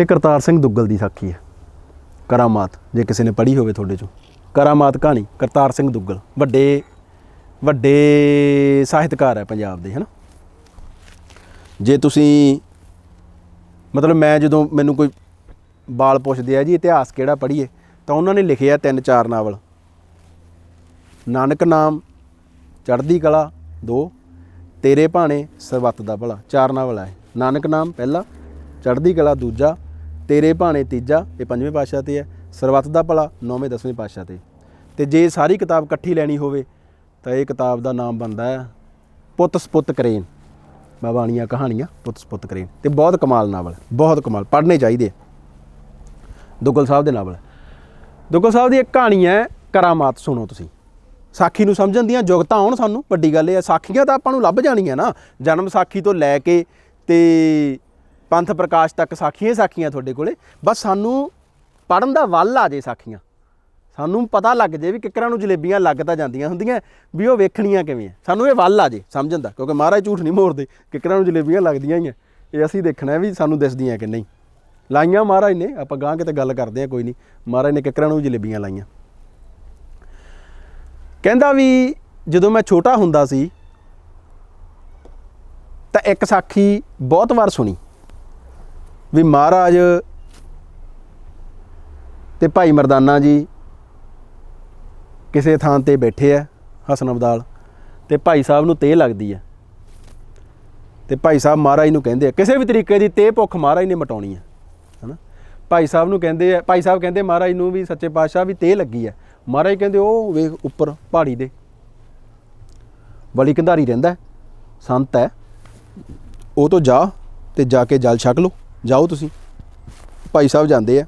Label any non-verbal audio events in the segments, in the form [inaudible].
ਇਹ ਕਰਤਾਰ ਸਿੰਘ ਦੁੱਗਲ ਦੀ ਸਾਖੀ ਹੈ। ਕਰਾਮਾਤ, ਜੇ ਕਿਸੇ ਨੇ ਪੜ੍ਹੀ ਹੋਵੇ ਤੁਹਾਡੇ ਚੋਂ। ਕਰਾਮਾਤ ਕਹਾਣੀ, ਕਰਤਾਰ ਸਿੰਘ ਦੁੱਗਲ। ਵੱਡੇ ਵੱਡੇ ਸਾਹਿਤਕਾਰ ਹੈ ਪੰਜਾਬ ਦੇ, ਹਨਾ? ਜੇ ਤੁਸੀਂ, ਮਤਲਬ ਮੈਂ ਜਦੋਂ ਮੈਨੂੰ ਕੋਈ ਬਾਲ ਪੁੱਛਦੇ ਆ ਜੀ, ਇਤਿਹਾਸ ਕਿਹੜਾ ਪੜ੍ਹੀਏ, ਤਾਂ ਉਹਨਾਂ ਨੇ ਲਿਖਿਆ ਤਿੰਨ ਚਾਰ ਨਾਵਲ। ਨਾਨਕ ਨਾਮ, ਚੜ੍ਹਦੀ ਕਲਾ, ਦੋ, ਤੇਰੇ ਭਾਣੇ ਸਰਬੱਤ ਦਾ ਭਲਾ, ਚਾਰ ਨਾਵਲ ਹੈ ਨਾਨਕ ਨਾਮ ਪਹਿਲਾ, ਚੜ੍ਹਦੀ ਕਲਾ ਦੂਜਾ ਤੇਰੇ ਭਾਣੇ ਤੀਜਾ, ਇਹ ਪੰਜਵੇਂ ਪਾਤਸ਼ਾਹ ਤੇ ਹੈ। ਸਰਬੱਤ ਦਾ ਭਲਾ ਨੌਵੇਂ, ਦਸਵੇਂ ਪਾਤਸ਼ਾਹ ਤੇ। ਤੇ ਜੇ ਸਾਰੀ ਕਿਤਾਬ ਇਕੱਠੀ ਲੈਣੀ ਹੋਵੇ, ਤਾਂ ਇਹ ਕਿਤਾਬ ਦਾ ਨਾਮ ਬਣਦਾ ਹੈ ਪੁੱਤ ਸਪੁੱਤ ਕਰੇਨ। ਬਾਬਾਣੀਆਂ ਕਹਾਣੀਆਂ, ਪੁੱਤ ਸਪੁੱਤ ਕਰੇਨ। ਤੇ ਬਹੁਤ ਕਮਾਲ ਨਾਵਲ ਬਹੁਤ ਕਮਾਲ, ਪੜ੍ਹਨੇ ਚਾਹੀਦੇ ਦੁੱਗਲ ਸਾਹਿਬ ਦੇ ਨਾਵਲ ਦੁੱਗਲ ਸਾਹਿਬ ਦੀ ਇੱਕ ਕਹਾਣੀ ਹੈ, ਕਰਾਮਾਤ ਸੁਣੋ ਤੁਸੀਂ। ਸਾਖੀ ਨੂੰ ਸਮਝਣ ਦੀਆਂ ਯੋਗਤਾ ਆਉਣ ਸਾਨੂੰ, ਵੱਡੀ ਗੱਲ ਇਹ ਹੈ, ਸਾਖੀਆਂ ਤਾਂ ਆਪਾਂ ਨੂੰ ਲੱਭ ਜਾਣੀਆਂ ਨਾ। ਜਨਮ ਸਾਖੀ ਤੋਂ ਲੈ ਕੇ ਤੇ ਪੰਥ ਪ੍ਰਕਾਸ਼ ਤੱਕ ਸਾਖੀਆਂ ਸਾਖੀਆਂ ਤੁਹਾਡੇ ਕੋਲੇ, ਬਸ ਸਾਨੂੰ ਪੜਨ ਦਾ ਵੱਲ ਆ ਜੇ ਸਾਖੀਆਂ। ਸਾਨੂੰ ਪਤਾ ਲੱਗ ਜੇ ਵੀ ਕਿੱਕਰਾਂ ਨੂੰ ਜਲੇਬੀਆਂ ਲੱਗ ਤਾਂ ਜਾਂਦੀਆਂ ਹੁੰਦੀਆਂ, ਵੀ ਉਹ ਵੇਖਣੀਆਂ ਕਿਵੇਂ ਆ। ਸਾਨੂੰ ਇਹ ਵੱਲ ਆ ਜੇ, ਸਮਝਣ ਦਾ, ਕਿਉਂਕਿ ਮਹਾਰਾਜ ਝੂਠ ਨਹੀਂ ਮੋੜਦੇ, ਕਿੱਕਰਾਂ ਨੂੰ ਜਲੇਬੀਆਂ ਲੱਗਦੀਆਂ ਹੀ ਆ। ਇਹ ਅਸੀਂ ਦੇਖਣਾ ਵੀ ਸਾਨੂੰ ਦਿਸਦੀਆਂ ਕਿ ਨਹੀਂ। ਲਾਈਆਂ ਮਹਾਰਾਜ ਨੇ, ਆਪਾਂ ਗਾਂ ਕਿਤੇ ਗੱਲ ਕਰਦੇ ਆ, ਕੋਈ ਨਹੀਂ। ਮਹਾਰਾਜ ਨੇ ਕਿੱਕਰਾਂ ਨੂੰ ਜਲੇਬੀਆਂ ਲਾਈਆਂ। ਕਹਿੰਦਾ ਵੀ ਜਦੋਂ ਮੈਂ ਛੋਟਾ ਹੁੰਦਾ ਸੀ, ਤਾਂ ਇੱਕ ਸਾਖੀ ਬਹੁਤ ਵਾਰ ਸੁਣੀ। ਵੀ ਮਹਾਰਾਜ ਤੇ ਭਾਈ ਮਰਦਾਨਾ ਜੀ ਕਿਸੇ ਥਾਂ ਤੇ ਬੈਠੇ ਆ, ਹਸਨ ਅਬਦਾਲ, ਤੇ ਭਾਈ ਸਾਹਿਬ ਨੂੰ ਤੇਹ ਲੱਗਦੀ ਹੈ ਤੇ ਭਾਈ ਸਾਹਿਬ ਮਹਾਰਾਜ ਨੂੰ ਕਹਿੰਦੇ ਆ, ਕਿਸੇ ਵੀ ਤਰੀਕੇ ਦੀ ਤੇਹ ਭੁੱਖ ਮਹਾਰਾਜ ਨੇ ਮਟਾਉਣੀ ਹੈ ਹਨਾ? ਭਾਈ ਸਾਹਿਬ ਨੂੰ ਕਹਿੰਦੇ ਆ, ਭਾਈ ਸਾਹਿਬ ਕਹਿੰਦੇ ਮਹਾਰਾਜ ਨੂੰ ਵੀ, ਸੱਚੇ ਪਾਤਸ਼ਾਹ ਵੀ ਤੇਹ ਲੱਗੀ ਹੈ ਮਹਾਰਾਜ ਕਹਿੰਦੇ ਉਹ ਵੇਖ ਉੱਪਰ ਪਹਾੜੀ ਦੇ ਬਲੀ ਕੰਧਾਰੀ ਰਹਿੰਦਾ, ਸੰਤ ਹੈ। ਉਹ ਤੋਂ ਜਾ ਤੇ ਜਾ ਕੇ ਜਲ ਛਕ ਲਓ। ਜਾਓ ਤੁਸੀਂ। ਭਾਈ ਸਾਹਿਬ ਜਾਂਦੇ ਆ।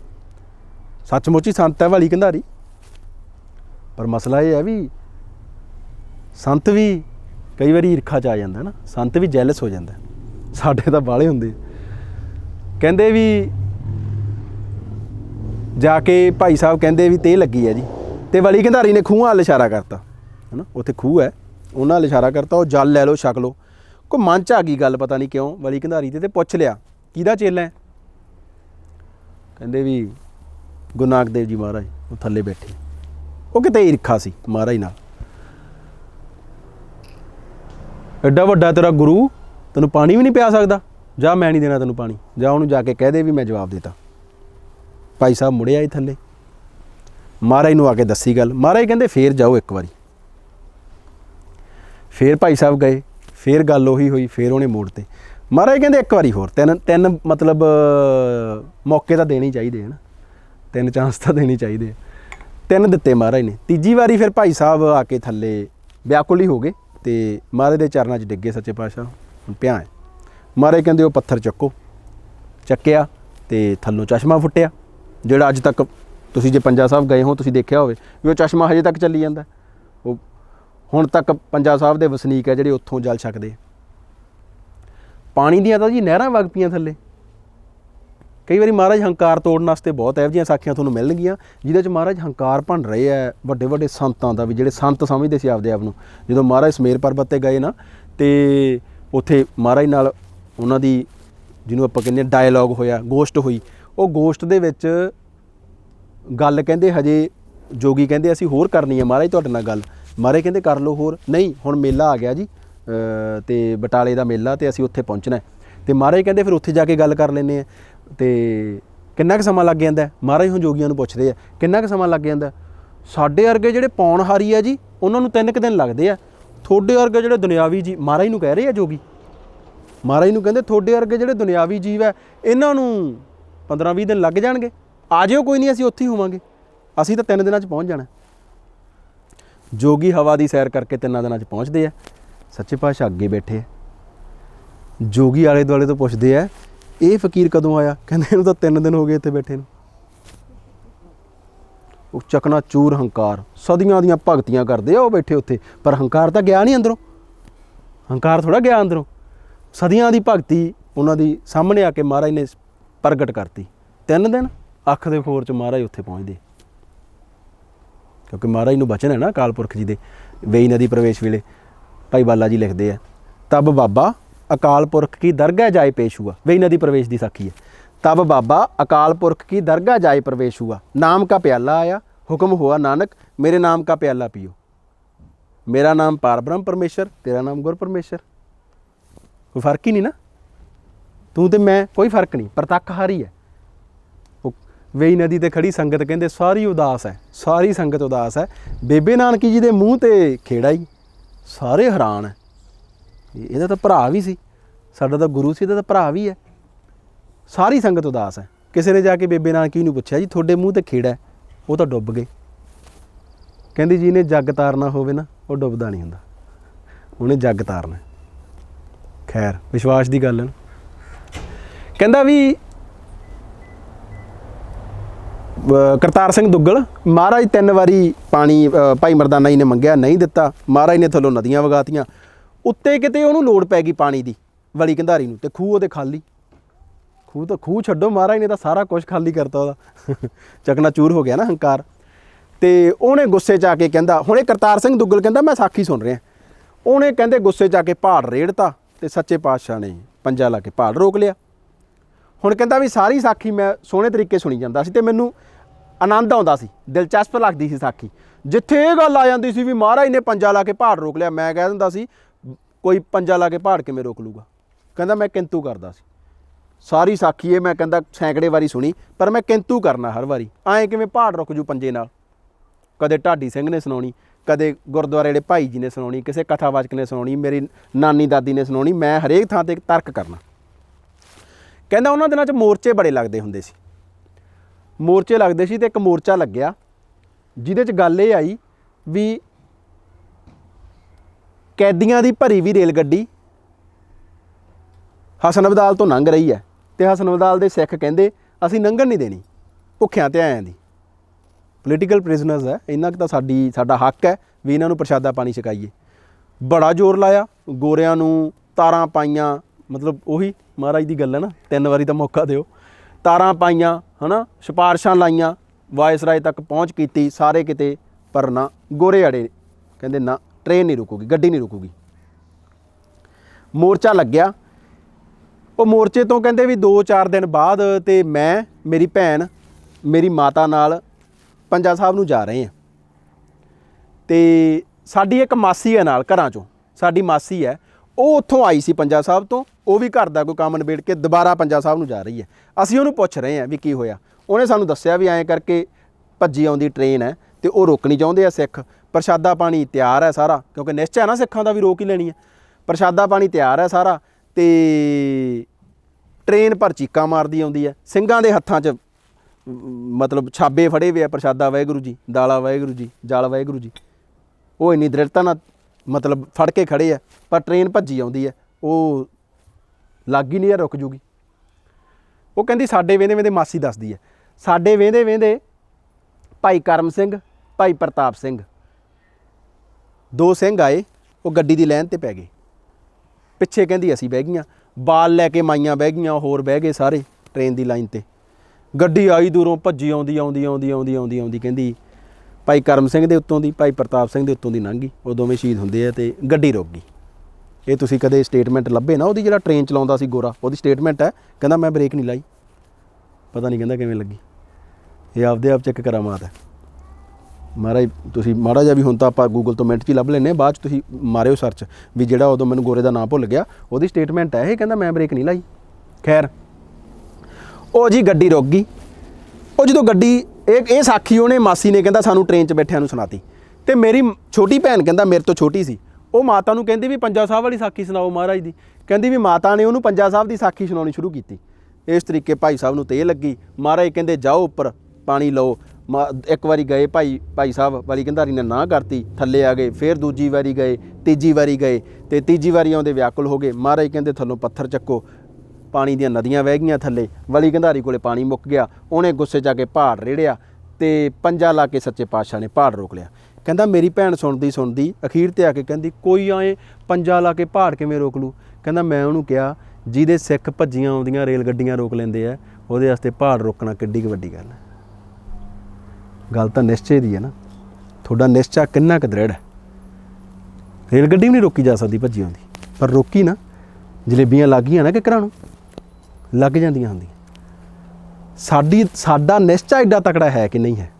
ਸੱਚਮੁੱਚ ਹੀ ਸੰਤ ਹੈ ਵਾਲੀ ਕੰਧਾਰੀ ਪਰ ਮਸਲਾ ਇਹ ਹੈ ਵੀ ਸੰਤ ਵੀ ਕਈ ਵਾਰੀ ਈਰਖਾ ਚ ਆ ਜਾਂਦਾ ਨਾ। ਸੰਤ ਵੀ ਜੈਲਸ ਹੋ ਜਾਂਦਾ। ਸਾਡੇ ਤਾਂ ਬਾਲੇ ਹੁੰਦੇ ਕਹਿੰਦੇ ਵੀ ਜਾ ਕੇ ਭਾਈ ਸਾਹਿਬ ਕਹਿੰਦੇ ਵੀ ਤੇ ਲੱਗੀ ਹੈ ਜੀ। ਤੇ ਵਾਲੀ ਕੰਧਾਰੀ ਨੇ ਖੂਹਾਂ ਵੱਲ ਇਸ਼ਾਰਾ ਕਰਤਾ। ਹਨਾ? ਉੱਥੇ ਖੂਹ ਹੈ। ਉਹਨਾਂ ਵੱਲ ਇਸ਼ਾਰਾ ਕਰਤਾ। ਉਹ ਜਲ ਲੈ ਲਓ, ਛਕ ਲਓ। ਕੋ ਮਨ ਚ ਆ ਗਈ ਗੱਲ, ਪਤਾ ਨਹੀਂ ਕਿਉਂ। ਵਾਲੀ ਕੰਧਾਰੀ ਤੇ ਤੇ ਪੁੱਛ ਲਿਆ। ਕਿਹਦਾ ਚੇਲਾ ਹੈ? ਕਹਿੰਦੇ ਵੀ ਗੁਰੂ ਨਾਨਕ ਦੇਵ ਜੀ ਮਹਾਰਾਜ, ਉਹ ਥੱਲੇ ਬੈਠੇ। ਉਹ ਕਿਤੇ ਈਰਖਾ ਸੀ, ਮਹਾਰਾਜ ਨਾਲ। ਐਡਾ ਵੱਡਾ ਤੇਰਾ ਗੁਰੂ, ਤੈਨੂੰ ਪਾਣੀ ਵੀ ਨਹੀਂ ਪਿਆ ਸਕਦਾ। ਜਾ, ਮੈਂ ਨਹੀਂ ਦੇਣਾ ਤੈਨੂੰ ਪਾਣੀ। ਜਾ, ਉਹਨੂੰ ਜਾ ਕੇ ਕਹਿ ਦੇ ਵੀ ਮੈਂ ਜਵਾਬ ਦਿੱਤਾ। ਭਾਈ ਸਾਹਿਬ ਮੁੜਿਆ ਹੀ ਥੱਲੇ। ਮਹਾਰਾਜ ਨੂੰ ਆ ਕੇ ਦੱਸੀ ਗੱਲ। ਮਹਾਰਾਜ ਕਹਿੰਦੇ, ਫੇਰ ਜਾਓ ਇੱਕ ਵਾਰੀ। ਫੇਰ ਭਾਈ ਸਾਹਿਬ ਗਏ। ਫੇਰ ਗੱਲ ਉਹੀ ਹੋਈ, ਫੇਰ ਉਹਨੇ ਮੋੜ ਤੇ। ਮਹਾਰਾਜ ਕਹਿੰਦੇ ਇੱਕ ਵਾਰੀ ਹੋਰ, ਤਿੰਨ ਤਿੰਨ ਮਤਲਬ ਮੌਕੇ ਤਾਂ ਦੇਣੇ ਹੀ ਚਾਹੀਦੇ ਹਨ ਤਿੰਨ ਚਾਂਸ ਤਾਂ ਦੇਣੇ ਚਾਹੀਦੇ ਆ। ਤਿੰਨ ਦਿੱਤੇ ਮਹਾਰਾਜ ਨੇ। ਤੀਜੀ ਵਾਰੀ ਫਿਰ ਭਾਈ ਸਾਹਿਬ ਆ ਕੇ ਥੱਲੇ ਵਿਆਕੁਲ ਹੀ ਹੋ ਗਏ ਤੇ ਮਹਾਰਾਜ ਦੇ ਚਰਨਾਂ 'ਚ ਡਿੱਗੇ ਸੱਚੇ ਪਾਤਸ਼ਾਹ। ਹੁਣ ਪਿਆ ਹੈ। ਮਹਾਰਾਜ ਕਹਿੰਦੇ ਉਹ ਪੱਥਰ ਚੱਕੋ। ਚੱਕਿਆ ਤੇ ਥੱਲੋਂ ਚਸ਼ਮਾ ਫੁੱਟਿਆ, ਜਿਹੜਾ ਅੱਜ ਤੱਕ ਤੁਸੀਂ ਜੇ ਪੰਜਾ ਸਾਹਿਬ ਗਏ ਹੋ, ਤੁਸੀਂ ਦੇਖਿਆ ਹੋਵੇ, ਵੀ ਉਹ ਚਸ਼ਮਾ ਹਜੇ ਤੱਕ ਚੱਲੀ ਜਾਂਦਾ। ਉਹ ਹੁਣ ਤੱਕ ਪੰਜਾ ਸਾਹਿਬ ਦੇ ਵਸਨੀਕ ਹੈ ਜਿਹੜੇ ਉੱਥੋਂ ਜਲ ਛਕਦੇ ਪਾਣੀ ਦੀਆਂ ਤਾਂ ਜੀ ਨਹਿਰਾਂ ਵਗ ਪਈਆਂ ਥੱਲੇ। ਕਈ ਵਾਰੀ ਮਹਾਰਾਜ ਹੰਕਾਰ ਤੋੜਨ ਵਾਸਤੇ ਬਹੁਤ ਇਹੋ ਜਿਹੀਆਂ ਸਾਖੀਆਂ ਤੁਹਾਨੂੰ ਮਿਲਣਗੀਆਂ, ਜਿਹਦੇ ਚ ਮਹਾਰਾਜ ਹੰਕਾਰ ਭੰਨ ਰਹੇ ਆ ਵੱਡੇ ਵੱਡੇ ਸੰਤਾਂ ਦਾ ਵੀ, ਜਿਹੜੇ ਸੰਤ ਸਮਝਦੇ ਸੀ ਆਪਦੇ ਆਪ ਨੂੰ। ਜਦੋਂ ਮਹਾਰਾਜ ਸਮੇਰ ਪਰਬਤ ਤੇ ਗਏ ਨਾ, ਤੇ ਉੱਥੇ ਮਹਾਰਾਜ ਨਾਲ ਉਹਨਾਂ ਦੀ, ਜਿਹਨੂੰ ਆਪਾਂ ਕਹਿੰਦੇ ਆ ਡਾਇਲੌਗ ਹੋਇਆ, ਗੋਸ਼ਟ ਹੋਈ। ਉਹ ਗੋਸ਼ਟ ਦੇ ਵਿੱਚ ਗੱਲ ਕਹਿੰਦੇ ਹਜੇ, ਜੋਗੀ ਕਹਿੰਦੇ ਅਸੀਂ ਹੋਰ ਕਰਨੀ ਹੈ ਮਹਾਰਾਜ ਤੁਹਾਡੇ ਨਾਲ ਗੱਲ। ਮਹਾਰਾਜ ਕਹਿੰਦੇ ਕਰ ਲਓ ਹੋਰ। ਨਹੀਂ, ਹੁਣ ਮੇਲਾ ਆ ਗਿਆ ਜੀ। ਤੇ ਬਟਾਲੇ ਦਾ ਮੇਲਾ ਤੇ ਅਸੀਂ ਉੱਥੇ ਪਹੁੰਚਣਾ ਹੈ। ਤੇ ਮਹਾਰਾਜ ਕਹਿੰਦੇ ਫਿਰ ਉੱਥੇ ਜਾ ਕੇ ਗੱਲ ਕਰ ਲੈਨੇ ਆ ਤੇ ਕਿੰਨਾ ਕੁ ਸਮਾਂ ਲੱਗ ਜਾਂਦਾ ਮਹਾਰਾਜ ਹੁਣ ਜੋਗੀਆਂ ਨੂੰ ਪੁੱਛਦੇ ਆ, ਕਿੰਨਾ ਕੁ ਸਮਾਂ ਲੱਗ ਜਾਂਦਾ ਸਾਡੇ ਵਰਗੇ ਜਿਹੜੇ ਪੌਣ ਹਾਰੀ ਆ ਜੀ, ਉਹਨਾਂ ਨੂੰ ਤਿੰਨ ਕੁ ਦਿਨ ਲੱਗਦੇ ਆ। ਤੁਹਾਡੇ ਵਰਗੇ ਜਿਹੜੇ ਦੁਨਿਆਵੀ ਜੀ, ਮਹਾਰਾਜ ਨੂੰ ਕਹਿ ਰਹੇ ਆ ਜੋਗੀ? ਮਹਾਰਾਜ ਨੂੰ ਕਹਿੰਦੇ ਤੁਹਾਡੇ ਵਰਗੇ ਜਿਹੜੇ ਦੁਨਿਆਵੀ ਜੀਵ ਹੈ ਇਹਨਾਂ ਨੂੰ 15-20 ਦਿਨ ਲੱਗ ਜਾਣਗੇ। ਆ ਜਿਓ, ਕੋਈ ਨਹੀਂ, ਅਸੀਂ ਉੱਥੇ ਹੀ ਹੋਵਾਂਗੇ। ਅਸੀਂ ਤਾਂ ਤਿੰਨ ਦਿਨਾਂ 'ਚ ਪਹੁੰਚ ਜਾਣਾ ਜੋਗੀ ਹਵਾ ਦੀ ਸੈਰ ਕਰਕੇ ਤਿੰਨਾਂ ਦਿਨਾਂ 'ਚ ਪਹੁੰਚਦੇ ਆ। ਸੱਚੇ ਪਾਤਸ਼ਾਹ ਅੱਗੇ ਬੈਠੇ ਆ। ਜੋਗੀ ਆਲੇ ਦੁਆਲੇ ਤੋਂ ਪੁੱਛਦੇ ਆ, ਇਹ ਫਕੀਰ ਕਦੋਂ ਆਇਆ? ਕਹਿੰਦੇ ਇਹਨੂੰ ਤਾਂ ਤਿੰਨ ਦਿਨ ਹੋ ਗਏ ਇੱਥੇ ਬੈਠੇ ਨੂੰ। ਉਹ ਚਕਨਾ ਚੂਰ ਹੰਕਾਰ, ਸਦੀਆਂ ਦੀਆਂ ਭਗਤੀਆਂ ਕਰਦੇ ਆ ਉਹ ਬੈਠੇ ਉੱਥੇ, ਪਰ ਹੰਕਾਰ ਤਾਂ ਗਿਆ ਨਹੀਂ ਅੰਦਰੋਂ। ਹੰਕਾਰ ਥੋੜਾ ਗਿਆ ਅੰਦਰੋਂ। ਸਦੀਆਂ ਦੀ ਭਗਤੀ ਉਹਨਾਂ ਦੀ ਸਾਹਮਣੇ ਆ ਕੇ ਮਹਾਰਾਜ ਨੇ ਪ੍ਰਗਟ ਕਰਤੀ। ਤਿੰਨ ਦਿਨ ਅੱਖ ਦੇ ਖੋਰ ਚ ਮਹਾਰਾਜ ਉੱਥੇ ਪਹੁੰਚਦੇ। ਕਿਉਂਕਿ ਮਹਾਰਾਜ ਨੂੰ ਬਚਨ ਹੈ ਨਾ ਅਕਾਲ ਪੁਰਖ ਜੀ ਦੇ, ਵੇਈ ਨਦੀ ਪ੍ਰਵੇਸ਼ ਵੇਲੇ। ਭਾਈ ਬਾਲਾ ਜੀ ਲਿਖਦੇ ਆ, ਤਬ ਬਾਬਾ ਅਕਾਲ ਪੁਰਖ ਕੀ ਦਰਗਾਹ ਜਾਏ ਪੇਸ਼ ਹੁਆ? ਵੇ ਇਹਨਾਂ ਦੀ ਪ੍ਰਵੇਸ਼ ਦੀ ਸਾਖੀ ਹੈ। ਤਬ ਬਾਬਾ ਅਕਾਲ ਪੁਰਖ ਕੀ ਦਰਗਾਹ ਜਾਏ ਪ੍ਰਵੇਸ਼ ਹੁਆ? ਨਾਮ ਕਾ ਪਿਆਲਾ ਆਇਆ, ਹੁਕਮ ਹੋਆ ਨਾਨਕ, ਮੇਰੇ ਨਾਮ ਕਾ ਪਿਆਲਾ ਪੀਓ। ਮੇਰਾ ਨਾਮ ਪਾਰਬ੍ਰਹਮ ਪਰਮੇਸ਼ਰ, ਤੇਰਾ ਨਾਮ ਗੁਰ ਪਰਮੇਸ਼ਰ। ਕੋਈ ਫ਼ਰਕ ਹੀ ਨਹੀਂ ਨਾ? ਤੂੰ ਤੇ ਮੈਂ, ਕੋਈ ਫ਼ਰਕ ਨਹੀਂ, ਪ੍ਰਤੱਖ ਹਾਰੀ ਹੈ। ਵੇਈ ਨਦੀ ਤੇ ਖੜੀ ਸੰਗਤ ਕਹਿੰਦੇ, ਸਾਰੀ ਉਦਾਸ ਹੈ, ਸਾਰੀ ਸੰਗਤ ਉਦਾਸ ਹੈ। ਬੇਬੇ ਨਾਨਕੀ ਜੀ ਦੇ ਮੂੰਹ ਤੇ ਖੇੜਾ ਹੀ ਸਾਰੇ ਹੈਰਾਨ ਹੈ। ਇਹਦਾ ਤਾਂ ਭਰਾ ਵੀ ਸੀ। ਸਾਡਾ ਤਾਂ ਗੁਰੂ ਸੀ, ਇਹਦਾ ਤਾਂ ਭਰਾ ਵੀ ਹੈ। ਸਾਰੀ ਸੰਗਤ ਉਦਾਸ ਹੈ। ਕਿਸੇ ਨੇ ਜਾ ਕੇ ਬੇਬੇ ਨਾਨਕੀ ਨੂੰ ਪੁੱਛਿਆ, ਜੀ, ਤੁਹਾਡੇ ਮੂੰਹ ਤੇ ਖੇੜਾ ਹੈ? ਉਹ ਤਾਂ ਡੁੱਬ ਗਏ। ਕਹਿੰਦੀ, ਜੀ ਨੇ ਜੱਗ ਤਾਰਨਾ ਹੋਵੇ ਨਾ, ਉਹ ਡੁੱਬਦਾ ਨਹੀਂ ਹੁੰਦਾ। ਉਹਨੇ ਜੱਗ ਤਾਰਨਾ ਖੈਰ, ਵਿਸ਼ਵਾਸ ਦੀ ਗੱਲ ਹੈ ਕਹਿੰਦਾ ਵੀ ਕਰਤਾਰ ਸਿੰਘ ਦੁੱਗਲ, ਮਹਾਰਾਜ ਤਿੰਨ ਵਾਰੀ ਪਾਣੀ ਭਾਈ ਮਰਦਾਨਾ ਜੀ ਨੇ ਮੰਗਿਆ, ਨਹੀਂ ਦਿੱਤਾ। ਮਹਾਰਾਜ ਨੇ ਥੱਲੋਂ ਨਦੀਆਂ ਵਗਾਤੀਆਂ। ਉੱਤੇ ਕਿਤੇ ਉਹਨੂੰ ਲੋੜ ਪੈ ਗਈ ਪਾਣੀ ਦੀ, ਵਲੀ ਕੰਧਾਰੀ ਨੂੰ, ਤੇ ਖੂਹ ਉਹਦੇ ਖਾਲੀ। ਖੂਹ ਤਾਂ ਖੂਹ ਛੱਡੋ, ਮਹਾਰਾਜ ਨੇ ਤਾਂ ਸਾਰਾ ਕੁਝ ਖਾਲੀ ਕਰਤਾ ਉਹਦਾ। [laughs] ਚਕਨਾ ਚੂਰ ਹੋ ਗਿਆ ਨਾ ਹੰਕਾਰ। ਤੇ ਉਹਨੇ ਗੁੱਸੇ 'ਚ ਆ ਕੇ ਕਹਿੰਦਾ, ਹੁਣੇ ਕਰਤਾਰ ਸਿੰਘ ਦੁੱਗਲ ਕਹਿੰਦਾ, ਮੈਂ ਸਾਖੀ ਸੁਣ ਰਿਹਾ। ਉਹਨੇ ਕਹਿੰਦੇ ਗੁੱਸੇ 'ਚ ਆ ਕੇ ਪਹਾੜ ਰੇੜਤਾ, ਤੇ ਸੱਚੇ ਪਾਤਸ਼ਾਹ ਨੇ ਪੰਜਾ ਲਾ ਕੇ ਪਹਾੜ ਰੋਕ ਲਿਆ। ਹੁਣ ਕਹਿੰਦਾ ਵੀ ਸਾਰੀ ਸਾਖੀ ਮੈਂ ਸੋਹਣੇ ਤਰੀਕੇ ਸੁਣੀ ਜਾਂਦਾ ਸੀ, ਤੇ ਮੈਨੂੰ ਆਨੰਦ ਆਉਂਦਾ ਸੀ, ਦਿਲਚਸਪ ਲੱਗਦੀ ਸੀ ਸਾਖੀ। ਜਿੱਥੇ ਇਹ ਗੱਲ ਆ ਜਾਂਦੀ ਸੀ ਵੀ ਮਹਾਰਾਜ ਨੇ ਪੰਜਾ ਲਾ ਕੇ ਪਹਾੜ ਰੋਕ ਲਿਆ, ਮੈਂ ਕਹਿ ਦਿੰਦਾ ਸੀ, ਕੋਈ ਪੰਜਾ ਲਾ ਕੇ ਪਹਾੜ ਕਿਵੇਂ ਰੋਕ ਲੂਗਾ? ਕਹਿੰਦਾ ਮੈਂ ਕਿੰਤੂ ਕਰਦਾ ਸੀ। ਸਾਰੀ ਸਾਖੀ ਇਹ ਮੈਂ ਕਹਿੰਦਾ ਸੈਂਕੜੇ ਵਾਰੀ ਸੁਣੀ, ਪਰ ਮੈਂ ਕਿੰਤੂ ਕਰਨਾ ਹਰ ਵਾਰੀ। ਐਂ ਕਿਵੇਂ ਪਹਾੜ ਰੁਕ ਜੂ ਪੰਜੇ ਨਾਲ? ਕਦੇ ਢਾਡੀ ਸਿੰਘ ਨੇ ਸੁਣਾਉਣੀ, ਕਦੇ ਗੁਰਦੁਆਰੇ ਵਾਲੇ ਭਾਈ ਜੀ ਨੇ ਸੁਣਾਉਣੀ, ਕਿਸੇ ਕਥਾਵਾਚਕ ਨੇ ਸੁਣਾਉਣੀ, ਮੇਰੀ ਨਾਨੀ ਦਾਦੀ ਨੇ ਸੁਣਾਉਣੀ, ਮੈਂ ਹਰੇਕ ਥਾਂ ਤੇ ਤਰਕ ਕਰਨਾ। ਕਹਿੰਦਾ ਉਹਨਾਂ ਦਿਨਾਂ 'ਚ ਮੋਰਚੇ ਬੜੇ ਲੱਗਦੇ ਹੁੰਦੇ ਸੀ। ਮੋਰਚੇ ਲੱਗਦੇ ਸੀ ਤੇ ਇੱਕ ਮੋਰਚਾ ਲੱਗਿਆ, ਜਿਹਦੇ 'ਚ ਗੱਲ ਇਹ ਆਈ ਵੀ ਕੈਦੀਆਂ ਦੀ ਭਰੀ ਵੀ ਰੇਲ ਗੱਡੀ ਹਸਨ ਅਬਦਾਲ ਤੋਂ ਲੰਘ ਰਹੀ ਹੈ ਤੇ ਹਸਨ ਅਬਦਾਲ ਦੇ ਸਿੱਖ ਕਹਿੰਦੇ, ਅਸੀਂ ਲੰਘਣ ਨਹੀਂ ਦੇਣੀ, ਭੁੱਖਿਆਂ ਤੇ ਆਇਆਂ ਦੀ ਪੋਲੀਟੀਕਲ ਪ੍ਰਿਜ਼ਨਰਸ ਹੈ ਇਹਨਾਂ ਕੁ ਤਾਂ ਸਾਡੀ, ਸਾਡਾ ਹੱਕ ਹੈ ਵੀ ਇਹਨਾਂ ਨੂੰ ਪ੍ਰਸ਼ਾਦਾ ਪਾਣੀ ਛਕਾਈਏ। ਬੜਾ ਜ਼ੋਰ ਲਾਇਆ, ਗੋਰਿਆਂ ਨੂੰ ਤਾਰਾਂ ਪਾਈਆਂ, ਮਤਲਬ ਉਹੀ ਮਹਾਰਾਜ ਦੀ ਗੱਲ ਹੈ ਨਾ, ਤਿੰਨ ਵਾਰੀ ਤਾਂ ਮੌਕਾ ਦਿਓ। ਤਾਰਾਂ ਪਾਈਆਂ, ਹਨਾ? ਸਿਫਾਰਸ਼ਾਂ ਲਾਈਆਂ ਵਾਇਸਰਾਏ ਤੱਕ ਪਹੁੰਚ ਕੀਤੀ, ਸਾਰੇ ਕਿਤੇ, ਪਰ ਨਾ ਗੋਰੇ ਅੜੇ ਕਹਿੰਦੇ ਨਾ, ਟ੍ਰੇਨ ਨਹੀਂ ਰੁਕੂਗੀ, ਗੱਡੀ ਨਹੀਂ ਰੁਕੂਗੀ। ਮੋਰਚਾ ਲੱਗਿਆ। ਉਹ ਮੋਰਚੇ ਤੋਂ ਕਹਿੰਦੇ ਵੀ 2-4 ਦਿਨ ਬਾਅਦ ਤੇ ਮੈਂ, ਮੇਰੀ ਭੈਣ, ਮੇਰੀ ਮਾਤਾ ਨਾਲ ਪੰਜਾ ਸਾਹਿਬ ਨੂੰ ਜਾ ਰਹੇ ਹਾਂ। ਤੇ ਸਾਡੀ ਇੱਕ ਮਾਸੀ ਹੈ ਨਾਲ, ਘਰਾਂ ਚੋਂ। ਸਾਡੀ ਮਾਸੀ ਹੈ। ਉਹ ਉੱਥੋਂ ਆਈ ਸੀ ਪੰਜਾ ਸਾਹਿਬ ਤੋਂ, ਉਹ ਵੀ ਘਰ ਦਾ ਕੋਈ ਕੰਮ ਨਿਬੇੜ ਕੇ ਦੁਬਾਰਾ ਪੰਜਾ ਸਾਹਿਬ ਨੂੰ ਜਾ ਰਹੀ ਹੈ। ਅਸੀਂ ਉਹਨੂੰ ਪੁੱਛ ਰਹੇ ਹਾਂ ਵੀ ਕੀ ਹੋਇਆ। ਉਹਨੇ ਸਾਨੂੰ ਦੱਸਿਆ ਵੀ ਐਂ ਕਰਕੇ ਭੱਜੀ ਆਉਂਦੀ ਟ੍ਰੇਨ ਹੈ ਤੇ ਉਹ ਰੋਕਣੀ ਚਾਹੁੰਦੇ ਆ ਸਿੱਖ। ਪ੍ਰਸ਼ਾਦਾ ਪਾਣੀ ਤਿਆਰ ਹੈ ਸਾਰਾ, ਕਿਉਂਕਿ ਨਿਸ਼ਚੈ ਨਾ ਸਿੱਖਾਂ ਦਾ ਵੀ ਰੋਕ ਹੀ ਲੈਣੀ ਹੈ। ਪ੍ਰਸ਼ਾਦਾ ਪਾਣੀ ਤਿਆਰ ਹੈ ਸਾਰਾ ਤੇ ਟ੍ਰੇਨ ਪਰ ਚੀਕਾਂ ਮਾਰਦੀ ਆਉਂਦੀ ਹੈ। ਸਿੰਘਾਂ ਦੇ ਹੱਥਾਂ 'ਚ ਮਤਲਬ ਛਾਬੇ ਫੜੇ ਹੋਏ ਆ ਪ੍ਰਸ਼ਾਦਾ ਵਾਹਿਗੁਰੂ ਜੀ, ਦਾਲਾ ਵਾਹਿਗੁਰੂ ਜੀ, ਜਲ ਵਾਹਿਗੁਰੂ ਜੀ। ਉਹ ਇੰਨੀ ਦ੍ਰਿੜਤਾ ਨਾਲ ਮਤਲਬ ਫੜ ਕੇ ਖੜੇ ਆ, ਪਰ ਟ੍ਰੇਨ ਭੱਜੀ ਆਉਂਦੀ ਹੈ ਉਹ ਲੱਗ ਹੀ ਨਹੀਂ ਆ ਰੁਕ ਜੂਗੀ। ਉਹ ਕਹਿੰਦੀ ਸਾਡੇ ਵੇਂਦੇ ਵੇਂਦੇ ਮਾਸੀ ਦੱਸਦੀ ਹੈ ਸਾਡੇ ਵੇਂਦੇ ਵੇਂਦੇ ਭਾਈ ਕਰਮ ਸਿੰਘ, ਭਾਈ ਪ੍ਰਤਾਪ ਸਿੰਘ, ਦੋ ਸਿੰਘ ਆਏ, ਉਹ ਗੱਡੀ ਦੀ ਲਾਈਨ ਤੇ ਪੈ ਗਏ। ਪਿੱਛੇ ਕਹਿੰਦੀ ਅਸੀਂ ਬਹਿ ਗਈਆਂ, ਬਾਲ ਲੈ ਕੇ ਮਾਈਆਂ ਬਹਿ ਗਈਆਂ, ਹੋਰ ਬਹਿ ਗਏ ਸਾਰੇ ਟ੍ਰੇਨ ਦੀ ਲਾਈਨ ਤੇ। ਗੱਡੀ ਆਈ ਦੂਰੋਂ, ਭੱਜੀ ਆਉਂਦੀ ਆਉਂਦੀ ਆਉਂਦੀ ਆਉਂਦੀ ਆਉਂਦੀ ਆਉਂਦੀ, ਕਹਿੰਦੀ ਭਾਈ ਕਰਮ ਸਿੰਘ ਦੇ ਉੱਤੋਂ ਦੀ, ਭਾਈ ਪ੍ਰਤਾਪ ਸਿੰਘ ਦੇ ਉੱਤੋਂ ਦੀ ਲੰਘ ਗਈ। ਉਹ ਦੋਵੇਂ ਸ਼ਹੀਦ ਹੁੰਦੇ ਆ ਤੇ ਗੱਡੀ ਰੁਕ ਗਈ। ਇਹ ਤੁਸੀਂ ਕਦੇ ਸਟੇਟਮੈਂਟ ਲੱਭੇ ਨਾ? ਉਹਦੀ ਜਿਹੜਾ ਟ੍ਰੇਨ ਚਲਾਉਂਦਾ ਸੀ ਗੋਰਾ, ਉਹਦੀ ਸਟੇਟਮੈਂਟ ਹੈ, ਕਹਿੰਦਾ ਮੈਂ ਬ੍ਰੇਕ ਨਹੀਂ ਲਾਈ। ਪਤਾ ਨਹੀਂ ਕਹਿੰਦਾ ਕਿਵੇਂ ਲੱਗੀ। ਇਹ ਆਪਦੇ ਆਪ ਚੈੱਕ ਕਰਾਮਾਤ ਹੈ ਮਹਾਰਾਜ, ਤੁਸੀਂ ਮਾੜਾ ਜਿਹਾ ਵੀ ਹੁਣ ਤਾਂ ਆਪਾਂ ਗੂਗਲ ਤੋਂ ਮਿੰਟ 'ਚ ਹੀ ਲੱਭ ਲੈਨੇ ਬਾਅਦ 'ਚ ਤੁਸੀਂ ਮਾਰਿਓ ਸਰਚ ਵੀ ਜਿਹੜਾ ਉਦੋਂ ਮੈਨੂੰ ਗੋਰੇ ਦਾ ਨਾਮ ਭੁੱਲ ਗਿਆ, ਉਹਦੀ ਸਟੇਟਮੈਂਟ ਹੈ ਇਹ, ਕਹਿੰਦਾ ਮੈਂ ਬ੍ਰੇਕ ਨਹੀਂ ਲਾਈ। ਖੈਰ, ਉਹ ਜੀ ਗੱਡੀ ਰੁਕ ਗਈ। ਉਹ ਜਦੋਂ ਗੱਡੀ ਇਹ ਇਹ ਸਾਖੀ ਉਹਨੇ ਮਾਸੀ ਨੇ ਕਹਿੰਦਾ ਸਾਨੂੰ ਟ੍ਰੇਨ 'ਚ ਬੈਠਿਆਂ ਨੂੰ ਸੁਣਾਤੀ। ਤੇ ਮੇਰੀ ਛੋਟੀ ਭੈਣ ਕਹਿੰਦਾ ਮੇਰੇ ਤੋਂ ਛੋਟੀ ਸੀ। ਉਹ ਮਾਤਾ ਨੂੰ ਕਹਿੰਦੀ ਵੀ ਪੰਜਾ ਸਾਹਿਬ ਵਾਲੀ ਸਾਖੀ ਸੁਣਾਓ ਮਹਾਰਾਜ ਦੀ। ਕਹਿੰਦੀ ਵੀ ਮਾਤਾ ਨੇ ਉਹਨੂੰ ਪੰਜਾ ਸਾਹਿਬ ਦੀ ਸਾਖੀ ਸੁਣਾਉਣੀ ਸ਼ੁਰੂ ਕੀਤੀ। ਇਸ ਤਰੀਕੇ ਭਾਈ ਸਾਹਿਬ ਨੂੰ ਤੇ ਲੱਗੀ। ਮਹਾਰਾਜ ਕਹਿੰਦੇ, ਜਾਓ ਉੱਪਰ, ਪਾਣੀ ਲਓ। ਮਾ- ਇੱਕ ਵਾਰੀ ਗਏ ਭਾਈ ਭਾਈ ਸਾਹਿਬ ਵਾਲੀ ਕੰਧਾਰੀ ਨੇ ਨਾ ਕਰਤੀ, ਥੱਲੇ ਆ ਗਏ, ਫਿਰ ਦੂਜੀ ਵਾਰੀ ਗਏ, ਤੀਜੀ ਵਾਰੀ ਗਏ, ਤੇ ਤੀਜੀ ਵਾਰੀ ਆਉਂਦੇ ਵਿਆਕੁਲ ਹੋ ਗਏ। ਮਹਾਰਾਜ ਕਹਿੰਦੇ, ਥੱਲੋਂ ਪੱਥਰ ਚੱਕੋ। ਪਾਣੀ ਦੀਆਂ ਨਦੀਆਂ ਵਹਿ ਗਈਆਂ ਥੱਲੇ, ਵਲੀ ਕੰਧਾਰੀ ਕੋਲੇ ਪਾਣੀ ਮੁੱਕ ਗਿਆ, ਉਹਨੇ ਗੁੱਸੇ 'ਚ ਆ ਕੇ ਪਹਾੜ ਰੇੜਿਆ ਤੇ ਪੰਜਾ ਲਾ ਕੇ ਸੱਚੇ ਪਾਤਸ਼ਾਹ ਨੇ ਪਹਾੜ ਰੋਕ ਲਿਆ। ਕਹਿੰਦਾ, ਮੇਰੀ ਭੈਣ ਸੁਣਦੀ ਸੁਣਦੀ, ਅਖੀਰ ਤੇ ਆ ਕੇ ਕਹਿੰਦੀ, ਕੋਈ ਆਏ ਪੰਜਾ ਲਾ ਕੇ ਪਹਾੜ ਕਿਵੇਂ ਰੋਕ ਲੂ? ਕਹਿੰਦਾ, ਮੈਂ ਉਹਨੂੰ ਕਿਹਾ, ਜਿਹਦੇ ਸਿੱਖ ਭੱਜੀਆਂ ਆਉਂਦੀਆਂ ਰੇਲ ਗੱਡੀਆਂ ਰੋਕ ਲੈਂਦੇ ਆ, ਉਹਦੇ ਵਾਸਤੇ ਪਹਾੜ ਰੋਕਣਾ ਕਿੱਡੀ ਕੁ ਵੱਡੀ ਗੱਲ ਹੈ। ਗੱਲ ਤਾਂ ਨਿਸ਼ਚੇ ਦੀ ਹੈ ਨਾ। ਤੁਹਾਡਾ ਨਿਸ਼ਚਾ ਕਿੰਨਾ ਕੁ ਦ੍ਰਿੜ ਹੈ। ਰੇਲ ਗੱਡੀ ਵੀ ਨਹੀਂ ਰੋਕੀ ਜਾ ਸਕਦੀ ਭੱਜੀ ਆਉਂਦੀ ਪਰ ਰੋਕੀ ਨਾ, ਜਲੇਬੀਆਂ ਲੱਗ ਗਈਆਂ ਨਾ ਕਿਕਰਾਂ ਨੂੰ। ਲੱਗ ਜਾਂਦੀਆਂ ਹੁੰਦੀਆਂ। ਸਾਡੀ ਸਾਡਾ ਨਿਸ਼ਚਾ ਐਡਾ ਤਕੜਾ ਹੈ ਕਿ ਨਹੀਂ ਹੈ।